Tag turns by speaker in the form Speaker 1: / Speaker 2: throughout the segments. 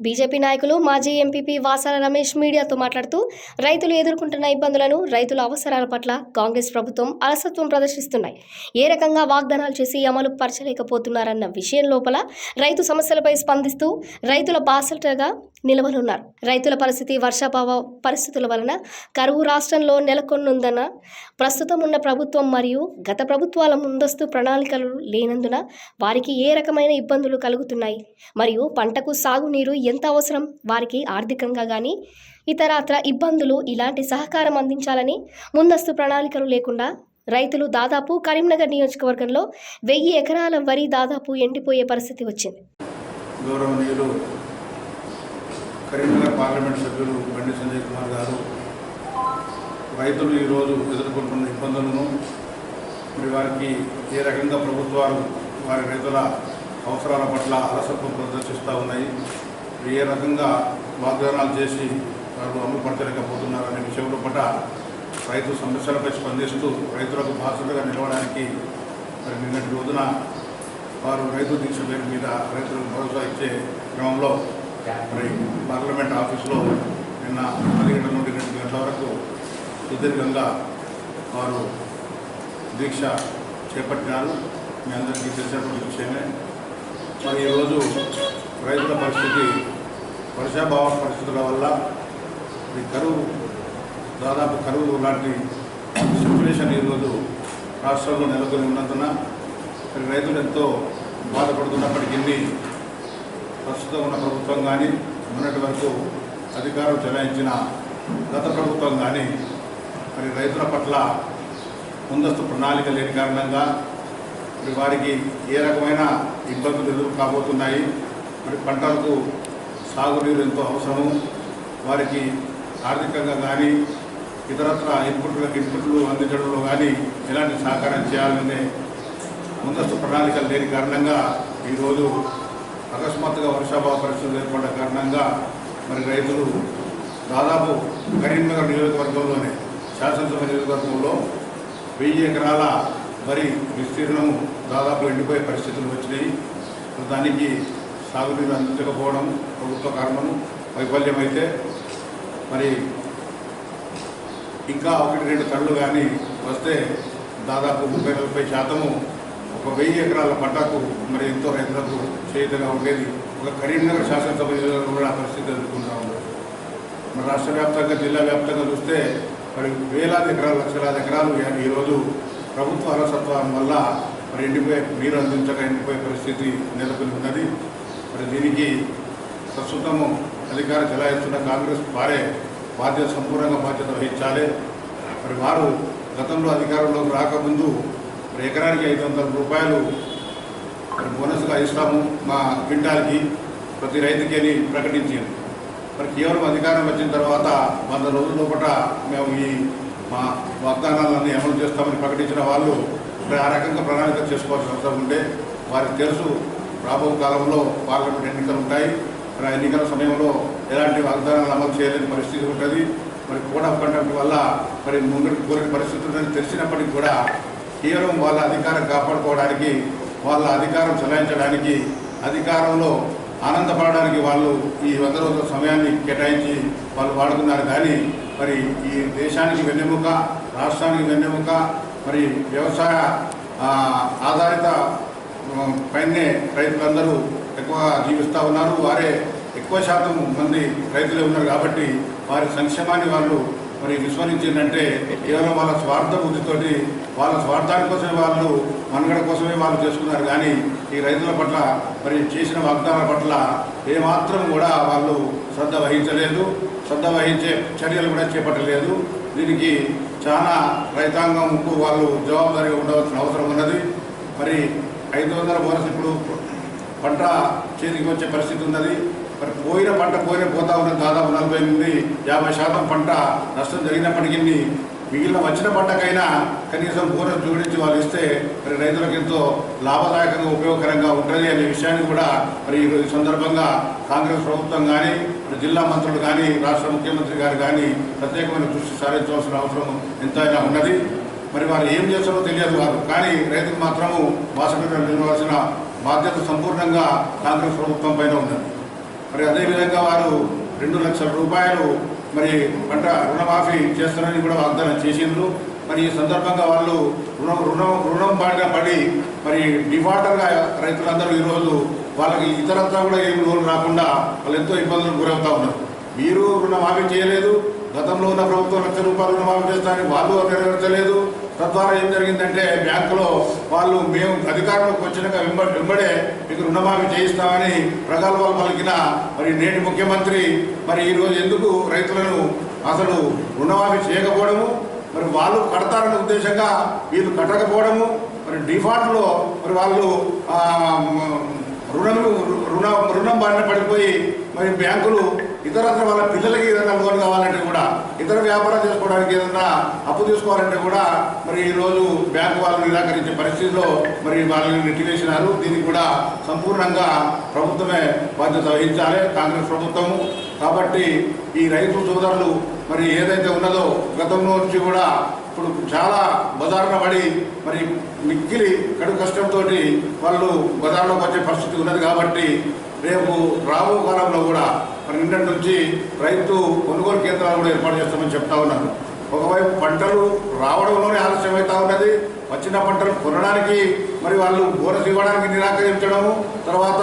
Speaker 1: BJP నాయకులు మాజీ MPP Vasala Ramesh మీడియాతో మాట్లాడుతూ రైతులు ఎదుర్కొంటున్న ఇబ్బందులను రైతుల అవసరాల పట్ల కాంగ్రెస్ ప్రభుత్వం అలసత్వం ప్రదర్శిస్తున్నాయి. ఏ రకంగా వాగ్దానాలు చేసి అమలు పరచలేకపోతున్నారన్న విషయం లోపల రైతు సమస్యలపై స్పందిస్తూ రైతుల బాసటగా నిలవనున్నారు రైతుల పరిస్థితి వర్షాభావ పరిస్థితుల వలన కరువు రాష్ట్రంలో నెలకొన్నందున ప్రస్తుతం ఉన్న ప్రభుత్వం మరియు గత ప్రభుత్వాల ముందస్తు ప్రణాళికలు లేనందున వారికి ఏ రకమైన ఇబ్బందులు కలుగుతున్నాయి? మరియు పంటకు సాగునీరు ఎంత అవసరం? వారికి ఆర్థికంగా కానీ ఇతరత్ర ఇబ్బందులు ఇలాంటి సహకారం అందించాలని ముందస్తు ప్రణాళికలు లేకుండా రైతులు దాదాపు కరీంనగర్ నియోజకవర్గంలో వెయ్యి ఎకరాల వరి దాదాపు ఎండిపోయే పరిస్థితి వచ్చింది.
Speaker 2: గౌరవనీయులు కరీంనగర్ పార్లమెంట్ సభ్యులు బండి సంజయ్ కుమార్ గారు రైతులు ఈరోజు ఎదుర్కొంటున్న ఇబ్బందులను మరి వారికి ఏ రకంగా ప్రభుత్వాలు వారి రైతుల అవసరాల పట్ల అలసత్వం ప్రదర్శిస్తూ ఉన్నాయి. ఏ రకంగా వాగ్దానాలు చేసి వారు అమలుపరచలేకపోతున్నారు అనే విషయంలో పట్ల రైతు సమస్యలపై స్పందిస్తూ రైతులకు బాధ్యతగా నిలవడానికి మరి నిన్నటి రోజున వారు రైతు దీక్ష పేరు మీద రైతులకు భరోసా ఇచ్చే క్రమంలో మరి పార్లమెంట్ ఆఫీసులో నిన్న పది గంటల నుండి రెండు గంటల వరకు సుదీర్ఘంగా వారు దీక్ష చేపట్టినారు. మీ అందరికీ తెలిసినటువంటి విషయమే. మరి ఈరోజు రైతుల పరిస్థితి వర్షాభావ పరిస్థితుల వల్ల ఈ కరువు దాదాపు కరువు లాంటి సిచ్యువేషన్ ఈరోజు రాష్ట్రంలో నెలకొని ఉన్నందున రైతులు ఎంతో బాధపడుతున్నప్పటికీ ప్రస్తుతం ఉన్న ప్రభుత్వం కానీ మొన్నటి వరకు అధికారం చెలాయించిన గత ప్రభుత్వం కానీ మరి రైతుల పట్ల ముందస్తు ప్రణాళిక లేని కారణంగా మరి వారికి ఏ రకమైన ఇబ్బందులు ఎదురు కాబోతున్నాయి. మరి పంటలకు సాగునీరు ఎంతో అవసరము. వారికి ఆర్థికంగా కానీ ఇతరత్ర ఇన్పుట్లకు ఇన్పుట్లు అందించడంలో కానీ ఎలాంటి సహకారం చేయాలనే ముందస్తు ప్రణాళికలు లేని కారణంగా ఈరోజు అకస్మాత్తుగా వర్షాభావ పరిస్థితులు ఏర్పడ్డ కారణంగా మరి రైతులు దాదాపు కరీంనగర్ నియోజకవర్గంలోనే శాసనసభ నియోజకవర్గంలో వెయ్యి ఎకరాల వరి విస్తీర్ణము దాదాపు ఎండిపోయే పరిస్థితులు వచ్చినాయి. దానికి సాగునీరు అందించకపోవడం ప్రభుత్వ కారణము వైఫల్యమైతే మరి ఇంకా ఒకటి రెండు కళ్ళు కానీ వస్తే దాదాపు ముప్పై నలభై శాతము ఒక వెయ్యి ఎకరాల పంటకు మరి ఎంతో రైతులకు చేతగా ఉండేది. ఒక కరీంనగర్ శాసనసభ కూడా ఆ పరిస్థితి ఎదుర్కొంటా ఉన్నారు మరి రాష్ట్ర వ్యాప్తంగా జిల్లా వ్యాప్తంగా చూస్తే మరి వేలాది ఎకరాలు లక్షలాది ఎకరాలు ఈరోజు ప్రభుత్వ అలసత్వం వల్ల మరి ఎండిపోయే నీరు అందించక ఎండిపోయే పరిస్థితి నెలకొని ఉన్నది దీనికి ప్రస్తుతము అధికారం చెలాయిస్తున్న కాంగ్రెస్ వారే బాధ్యత సంపూర్ణంగా బాధ్యత వహించాలి. మరి వారు గతంలో అధికారంలోకి రాకముందు మరి ఎకరానికి ఐదు వందల రూపాయలు మరి బోనస్గా ఇస్తాము మా క్వింటాల్కి ప్రతి రైతుకి అని ప్రకటించింది. మరి కేవలం అధికారం వచ్చిన తర్వాత వంద రోజుల లోపల మేము ఈ మా వాగ్దానాలన్నీ అమలు చేస్తామని ప్రకటించిన వాళ్ళు మరి ఆ రకంగా ప్రణాళిక చేసుకోవాల్సిన అవసరం ఉంటే వారికి తెలుసు రాబో కాలంలో పార్లమెంట్ ఎన్నికలు ఉంటాయి. మరి ఆ ఎన్నికల సమయంలో ఎలాంటి వాగ్దానాలు అమలు చేయలేని పరిస్థితి ఉంటుంది. మరి కోడ్ ఆఫ్ కండక్ట్ వల్ల మరి ముందుకు కోరిన పరిస్థితి ఉందని తెలిసినప్పటికీ కూడా కేవలం వాళ్ళ అధికారం కాపాడుకోవడానికి వాళ్ళ అధికారం చెలాయించడానికి అధికారంలో ఆనందపడడానికి వాళ్ళు ఈ వంద రోజుల సమయాన్ని కేటాయించి వాళ్ళు వాడుకున్నారు కానీ మరి ఈ దేశానికి వెన్నెముక రాష్ట్రానికి వెన్నెముక మరి వ్యవసాయ ఆధారిత పైనే రైతులందరూ ఎక్కువ జీవిస్తూ ఉన్నారు. వారే ఎక్కువ శాతం మంది రైతులే ఉన్నారు కాబట్టి వారి సంక్షేమాన్ని వాళ్ళు మరి విస్మరించిందంటే కేవలం వాళ్ళ స్వార్థ బుద్ధితోటి వాళ్ళ స్వార్థాని కోసమే వాళ్ళు మనుగడ కోసమే వాళ్ళు చేసుకున్నారు. కానీ ఈ రైతుల పట్ల మరి చేసిన వాగ్దానాల పట్ల ఏమాత్రం కూడా వాళ్ళు శ్రద్ధ వహించలేదు. శ్రద్ధ వహించే చర్యలు కూడా చేపట్టలేదు. దీనికి చాలా రైతాంగంకు వాళ్ళు జవాబుదారీగా ఉండవలసిన అవసరం ఉన్నది. మరి ఐదు వందల బోనస్ ఇప్పుడు పంట చేతికి వచ్చే పరిస్థితి ఉన్నది. మరి పోయిన పంట పోయిన పోతా ఉన్న దాదాపు నలభై ఎనిమిది యాభై శాతం పంట నష్టం జరిగినప్పటికీ మిగిలిన వచ్చిన పంటకైనా కనీసం బోనస్ జోడించి వాళ్ళు ఇస్తే మరి రైతులకు ఎంతో లాభదాయకంగా ఉపయోగకరంగా ఉంటుంది అనే విషయాన్ని కూడా మరి ఈ సందర్భంగా కాంగ్రెస్ ప్రభుత్వం కానీ మరి జిల్లా మంత్రులు కానీ రాష్ట్ర ముఖ్యమంత్రి గారు కానీ ప్రత్యేకమైన దృష్టి సారించవలసిన అవసరం ఎంతైనా ఉన్నది. మరి వారు ఏం చేస్తారో తెలియదు వారు కానీ రైతుకు మాత్రము బాసపీఠం నిలవలసిన బాధ్యత సంపూర్ణంగా కాంగ్రెస్ ప్రభుత్వం పైన ఉన్నది. మరి అదేవిధంగా వారు రెండు లక్షల రూపాయలు మరి పంట రుణమాఫీ చేస్తారని కూడా వాగ్దానం చేసిండ్రు. మరి ఈ సందర్భంగా వాళ్ళు రుణం రుణం రుణం బారిన పడి మరి డిఫాల్టర్గా రైతులందరూ ఈరోజు వాళ్ళకి ఇతరత్రా కూడా ఏం లోన్ రాకుండా వాళ్ళు ఎంతో ఇబ్బందులకు గురవుతూ ఉన్నారు. మీరు రుణమాఫీ చేయలేదు గతంలో ఉన్న ప్రభుత్వం లక్ష రూపాయలు రుణమాఫీ చేస్తారని వాళ్ళు నెరవేర్చలేదు తద్వారా ఏం జరిగిందంటే బ్యాంకులో వాళ్ళు మేము అధికారంలోకి వచ్చినాక వెంబ వెంబడే మీకు రుణమాఫీ చేయిస్తామని ప్రగల్భాలు పలికిన మరి నేటి ముఖ్యమంత్రి మరి ఈరోజు ఎందుకు రైతులను అసలు రుణమాఫీ చేయకపోవడము? మరి వాళ్ళు కడతారనే ఉద్దేశంగా వీళ్ళు కట్టకపోవడము? మరి డిఫాల్ట్లో మరి వాళ్ళు ఆ, రుణం రుణ రుణం బారిన పడిపోయి మరి బ్యాంకులు ఇతరత్ర వాళ్ళ పిల్లలకి ఏదైనా లోన్ కావాలంటే కూడా ఇతర వ్యాపారం చేసుకోవడానికి ఏదైనా అప్పు తీసుకోవాలంటే కూడా మరి ఈరోజు బ్యాంకు వాళ్ళు నిరాకరించే పరిస్థితిలో మరి వాళ్ళని నెట్టివేసినారు. దీనికి కూడా సంపూర్ణంగా ప్రభుత్వమే బాధ్యత వహించాలి. కాంగ్రెస్ ప్రభుత్వము. కాబట్టి ఈ రైతు సోదరులు మరి ఏదైతే ఉన్నదో గతంలో నుంచి కూడా ఇప్పుడు చాలా బజారున పడి మరి మిక్కిలి కడు కష్టంతో వాళ్ళు బజార్లోకి వచ్చే పరిస్థితి ఉన్నది కాబట్టి రేపు రాబో కాలంలో కూడా మరి నిన్నటి నుంచి రైతు కొనుగోలు కేంద్రాలు కూడా ఏర్పాటు చేస్తామని చెప్తా ఉన్నారు. ఒకవైపు పంటలు రావడంలోనే ఆలస్యం అవుతా ఉన్నది. వచ్చిన పంటలు కొనడానికి మరి వాళ్ళు బోనస్ ఇవ్వడానికి నిరాకరించడము తర్వాత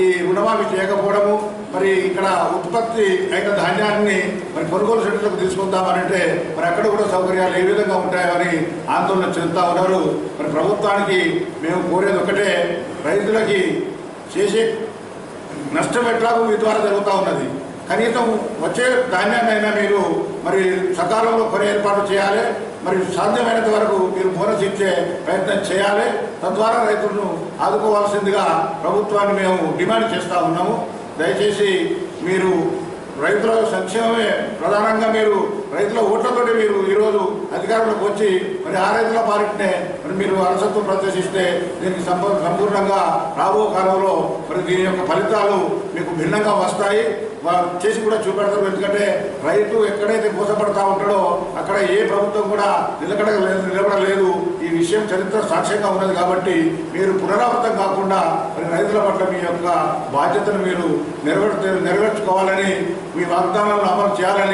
Speaker 2: ఈ రుణమాఫీ చేయకపోవడము మరి ఇక్కడ ఉత్పత్తి అయిన ధాన్యాన్ని మరి కొనుగోలు సెంటర్లకు తీసుకుందామనంటే మరి అక్కడ కూడా సౌకర్యాలు ఏ విధంగా ఉంటాయని ఆందోళన చెందుతా ఉన్నారు. మరి ప్రభుత్వానికి మేము కోరేది ఒకటే రైతులకి చేసే నష్టం ఎట్లాగో మీ ద్వారా జరుగుతూ ఉన్నది. కనీసం వచ్చే ధాన్యాన్నైనా మీరు మరి సకాలంలో కొనే ఏర్పాటు చేయాలి. మరి సాధ్యమైనంత వరకు మీరు బోనస్ ఇచ్చే ప్రయత్నం చేయాలి. తద్వారా రైతులను ఆదుకోవాల్సిందిగా ప్రభుత్వాన్ని మేము డిమాండ్ చేస్తూ ఉన్నాము. దయచేసి మీరు రైతుల సంక్షేమమే ప్రధానంగా మీరు రైతుల ఓట్లతోటి మీరు ఈరోజు అధికారంలోకి వచ్చి మరి ఆ రైతుల పాలిటనే మరి మీరు అలసత్వం ప్రదర్శిస్తే దీనికి సంపూర్ణంగా రాబో కాలంలో మరి దీని యొక్క ఫలితాలు మీకు భిన్నంగా వస్తాయి. వారు చేసి కూడా చూపెడతారు. ఎందుకంటే రైతు ఎక్కడైతే మోసపడతా ఉంటాడో అక్కడ ఏ ప్రభుత్వం కూడా నిలకడ నిలబడలేదు. ఈ విషయం చరిత్ర సాక్ష్యంగా ఉన్నది కాబట్టి మీరు పునరావృతం కాకుండా మరి రైతుల పట్ల మీ యొక్క బాధ్యతను మీరు నెరవేర్చు నెరవేర్చుకోవాలని మీ వాగ్దానాలను అమలు చేయాలని